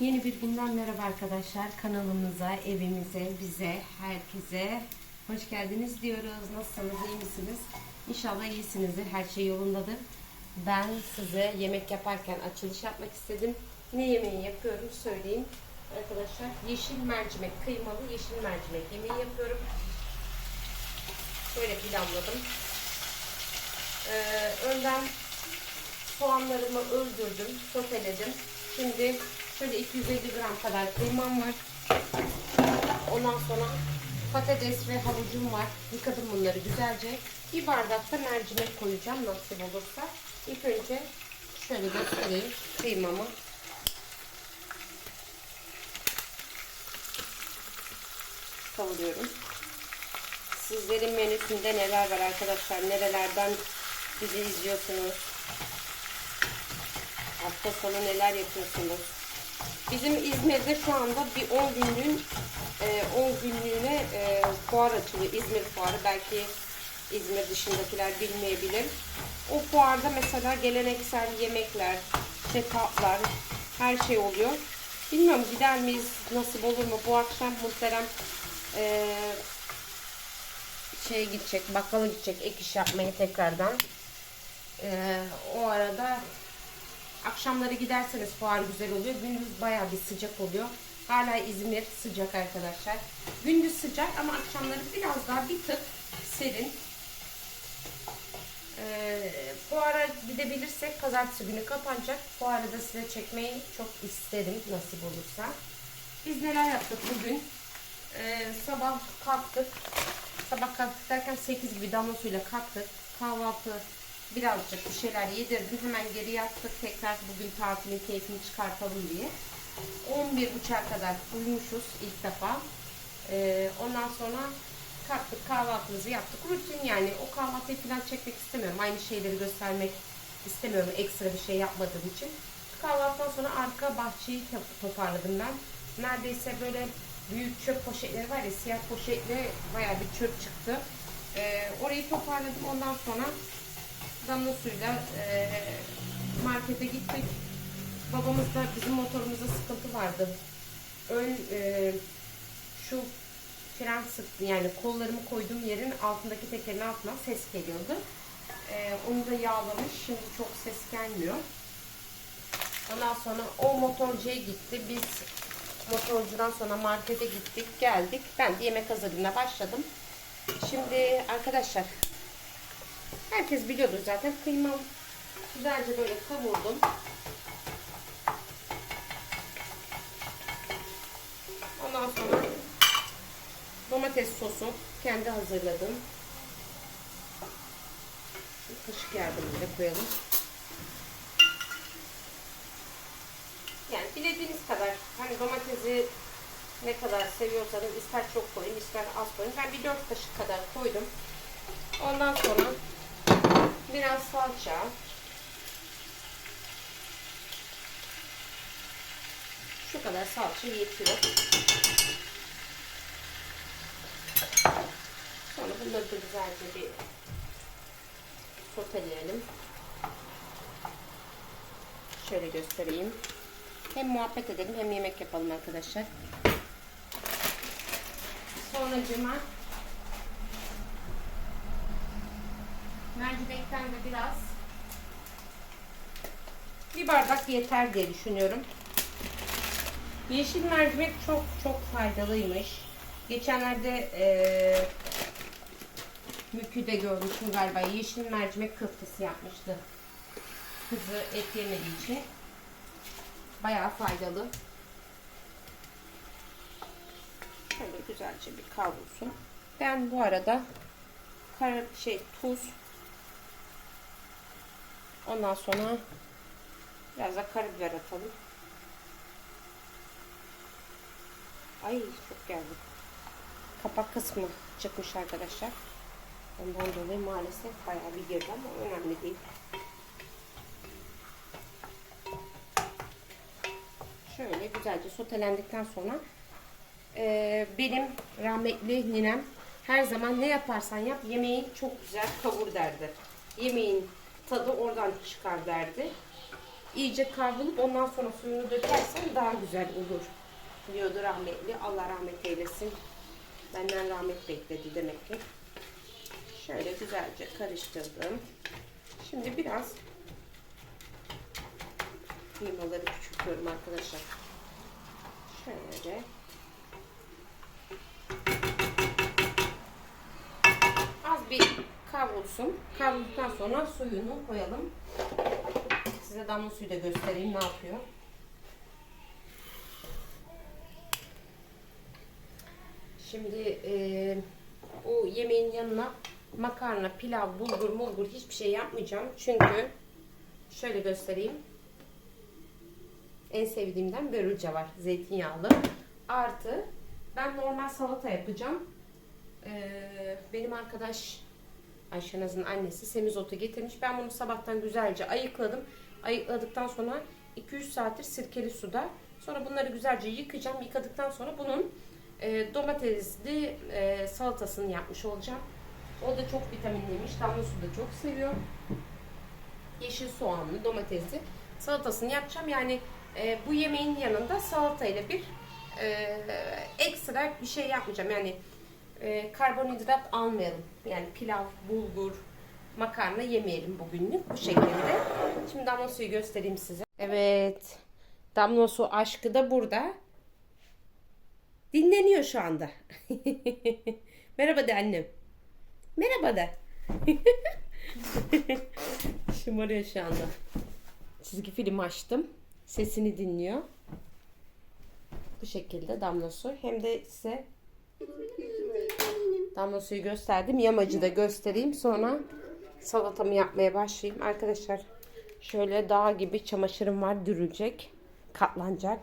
Yeni bir günden merhaba arkadaşlar. Kanalımıza, evimize, bize, herkese hoş geldiniz diyoruz. Nasılsınız, iyi misiniz? İnşallah iyisinizdir, her şey yolundadır. Ben size yemek yaparken açılış yapmak istedim. Ne yemeği yapıyorum söyleyeyim. Arkadaşlar yeşil mercimek, kıymalı yeşil mercimek yemeği yapıyorum. Böyle planladım. Ee, önden soğanlarımı öldürdüm, soteledim. Şimdi şöyle 250 gram kadar kıymam var. Ondan sonra patates ve havucum var. Yıkadım bunları güzelce. Bir bardak da mercimek koyacağım nasip olursa. İlk önce şöyle göstereyim kıymamı. Kavuruyorum. Sizlerin menüsünde neler var arkadaşlar? Nerelerden bizi izliyorsunuz? Hafta sonu neler yapıyorsunuz? Bizim İzmir'de şu anda bir 10 günlüğün e, 10 günlüğüne e, fuar açılıyor. İzmir fuarı. Belki İzmir dışındakiler bilmeyebilir. O fuarda mesela geleneksel yemekler, işte tatlar, her şey oluyor. Bilmiyorum gider miyiz, nasip olur mu? Bu akşam muhterem e, şeye gidecek, bakkala gidecek ek iş yapmaya tekrardan. E, o arada Akşamları giderseniz fuar güzel oluyor. Gündüz bayağı bir sıcak oluyor. Hala İzmir sıcak arkadaşlar. Gündüz sıcak ama akşamları biraz daha bir tık serin. Ee, fuara gidebilirsek pazartesi günü kapanacak. Fuarı da size çekmeyi çok isterim nasip olursa. Biz neler yaptık bugün? Ee, sabah kalktık. Sabah kalktık derken 8 gibi damla suyla kalktık. Kahvaltı birazcık bir şeyler yedirdim. Hemen geri yattık. Tekrar bugün tatilin keyfini çıkartalım diye. 11.30'a kadar uyumuşuz ilk defa. Ee, ondan sonra kalktık kahvaltımızı yaptık. Rutin yani o kahvaltıyı falan çekmek istemiyorum. Aynı şeyleri göstermek istemiyorum ekstra bir şey yapmadığım için. Kahvaltıdan sonra arka bahçeyi toparladım ben. Neredeyse böyle büyük çöp poşetleri var ya siyah poşetle bayağı bir çöp çıktı. Ee, orayı toparladım. Ondan sonra damla suyla e, markete gittik. Babamızda bizim motorumuzda sıkıntı vardı. Ön e, şu fren sıktı yani kollarımı koyduğum yerin altındaki tekerin altına ses geliyordu. E, onu da yağlamış. Şimdi çok ses gelmiyor. Ondan sonra o motorcuya gitti. Biz motorcudan sonra markete gittik, geldik. Ben de yemek hazırlığına başladım. Şimdi arkadaşlar Herkes biliyordur zaten. Kıymam güzelce böyle kavurdum. Ondan sonra domates sosu kendi hazırladım. Kaşık yardımıyla koyalım. Yani dilediğiniz kadar hani domatesi ne kadar seviyorsanız ister çok koyun ister az koyun. Ben bir dört kaşık kadar koydum. Ondan sonra biraz salça. Şu kadar salça yetiyor. Sonra bunları da güzelce bir soteleyelim. Şöyle göstereyim. Hem muhabbet edelim hem yemek yapalım arkadaşlar. Sonra cıma Mercimekten de biraz bir bardak yeter diye düşünüyorum. Yeşil mercimek çok çok faydalıymış. Geçenlerde e, Mükü'de görmüştüm galiba. Yeşil mercimek köftesi yapmıştı. Kızı et yemediği için. Bayağı faydalı. Şöyle güzelce bir kavrulsun. Ben bu arada kara şey tuz Ondan sonra biraz da karabiber atalım. Ay çok geldi. Kapak kısmı çıkmış arkadaşlar. Ondan dolayı maalesef bayağı bir girdi ama önemli değil. Şöyle güzelce sotelendikten sonra e, benim rahmetli ninem her zaman ne yaparsan yap yemeğin çok güzel kavur derdi. Yemeğin tadı oradan çıkar derdi. iyice kavrulup ondan sonra suyunu dökersen daha güzel olur. Diyordu rahmetli. Allah rahmet eylesin. Benden rahmet bekledi demek ki. Şöyle güzelce karıştırdım. Şimdi biraz kıymaları küçültüyorum arkadaşlar. Şöyle. Az bir kavrulsun. Kavrulduktan sonra suyunu koyalım. Size damla suyu da göstereyim ne yapıyor. Şimdi e, o yemeğin yanına makarna, pilav, bulgur, mulgur hiçbir şey yapmayacağım. Çünkü şöyle göstereyim. En sevdiğimden börülce var. Zeytinyağlı. Artı ben normal salata yapacağım. Ee, benim arkadaş Ayşenaz'ın annesi semizotu getirmiş. Ben bunu sabahtan güzelce ayıkladım. Ayıkladıktan sonra 2-3 saattir sirkeli suda. Sonra bunları güzelce yıkayacağım. Yıkadıktan sonra bunun e, domatesli e, salatasını yapmış olacağım. O da çok vitaminliymiş. Damla su da çok seviyor. Yeşil soğanlı, domatesli salatasını yapacağım. Yani e, bu yemeğin yanında salata ile bir e, ekstra bir şey yapmayacağım. Yani e, karbonhidrat almayalım. Yani pilav, bulgur, makarna yemeyelim bugünlük bu şekilde. Şimdi damla suyu göstereyim size. Evet. Damla su aşkı da burada. Dinleniyor şu anda. Merhaba de annem. Merhaba de. Şımarıyor şu anda. Çizgi film açtım. Sesini dinliyor. Bu şekilde damla su. Hem de size damla suyu gösterdim. Yamacı da göstereyim. Sonra salatamı yapmaya başlayayım. Arkadaşlar şöyle dağ gibi çamaşırım var. Dürülecek. Katlanacak.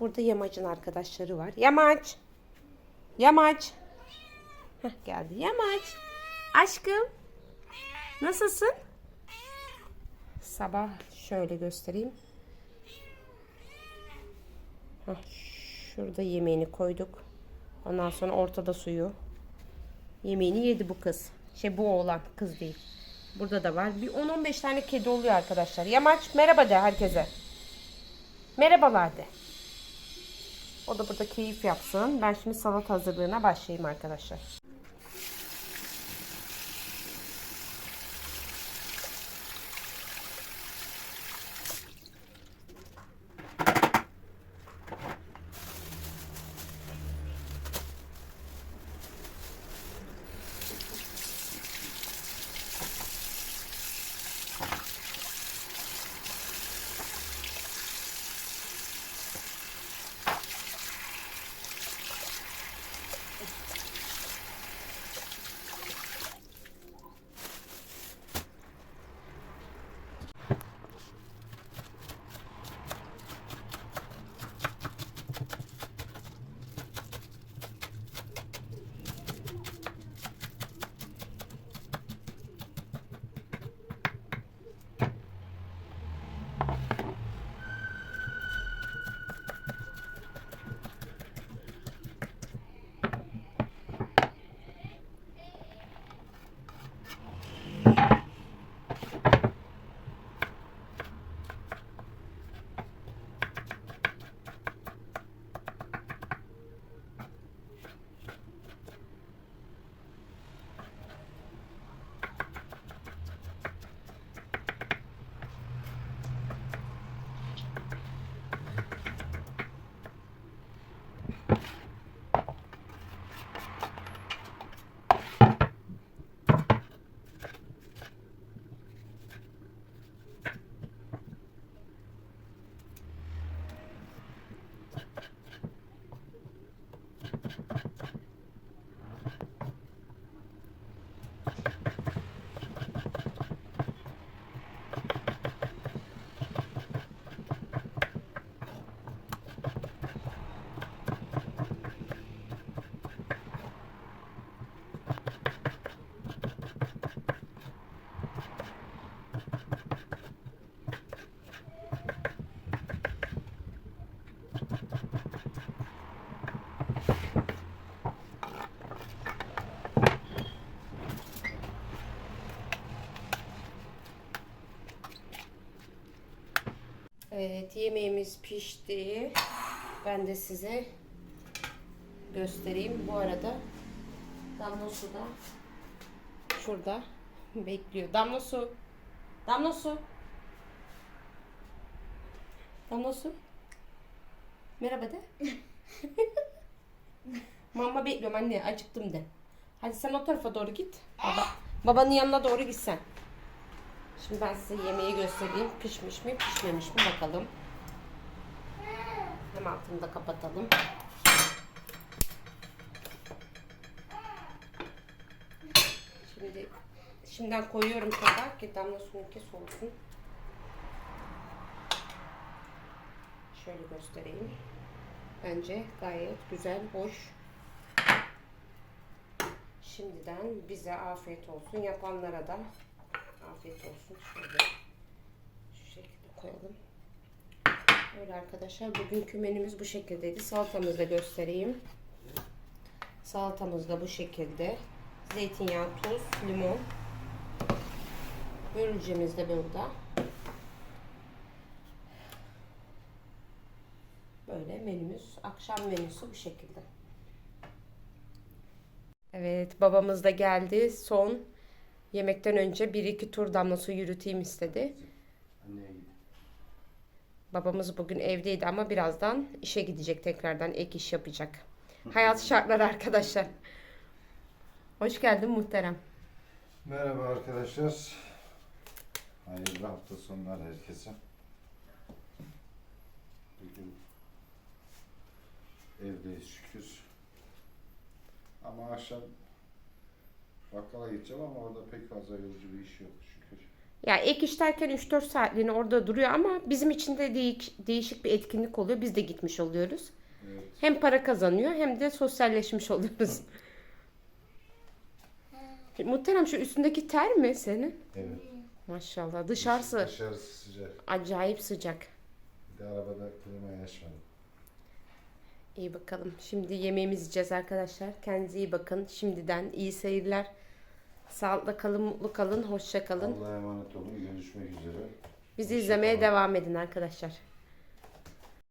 Burada yamacın arkadaşları var. Yamaç. Yamaç. Heh, geldi. Yamaç. Aşkım. Nasılsın? Sabah şöyle göstereyim. Heh, şurada yemeğini koyduk. Ondan sonra ortada suyu. Yemeğini yedi bu kız. Şey bu oğlan kız değil. Burada da var. Bir 10-15 tane kedi oluyor arkadaşlar. Yamaç merhaba de herkese. Merhabalar de. O da burada keyif yapsın. Ben şimdi salat hazırlığına başlayayım arkadaşlar. Evet yemeğimiz pişti. Ben de size göstereyim. Bu arada damla su da şurada bekliyor. Damla su. Damla su. Damla su. Merhaba de. Mama bekliyorum anne acıktım de. Hadi sen o tarafa doğru git. Baba, babanın yanına doğru git sen. Şimdi ben size yemeği göstereyim. Pişmiş mi pişmemiş mi bakalım. Hem altını da kapatalım. Şimdi şimdiden koyuyorum tabağa ki damla suyunki soğusun. Şöyle göstereyim. Bence gayet güzel, hoş. Şimdiden bize afiyet olsun. Yapanlara da afiyet olsun. Şöyle şu şekilde koyalım. Öyle arkadaşlar. Bugünkü menümüz bu şekildeydi. Salatamızı da göstereyim. Salatamız da bu şekilde. Zeytinyağı, tuz, limon. Börülcemiz de burada. Böyle menümüz. Akşam menüsü bu şekilde. Evet babamız da geldi. Son yemekten önce bir iki tur damla su yürüteyim istedi. Anneye. Babamız bugün evdeydi ama birazdan işe gidecek tekrardan ek iş yapacak. Hayat şartları arkadaşlar. Hoş geldin muhterem. Merhaba arkadaşlar. Hayırlı hafta sonları herkese. Bugün evdeyiz şükür. Ama akşam bakkala gideceğim ama orada pek fazla yorucu bir iş yok şükür. Ya ek iş derken 3-4 saatliğine orada duruyor ama bizim için de değişik, değişik bir etkinlik oluyor. Biz de gitmiş oluyoruz. Evet. Hem para kazanıyor hem de sosyalleşmiş oluyoruz. Muhterem şu üstündeki ter mi senin? Evet. Maşallah dışarısı Dışarısı sıcak. acayip sıcak. Bir de arabada klimayı açmadım. İyi bakalım. Şimdi yemeğimizi yiyeceğiz arkadaşlar. Kendinize iyi bakın. Şimdiden iyi seyirler. Sağlıkla kalın, mutlu kalın, hoşça kalın. Allah'a emanet olun. Görüşmek üzere. Bizi izlemeye devam edin arkadaşlar.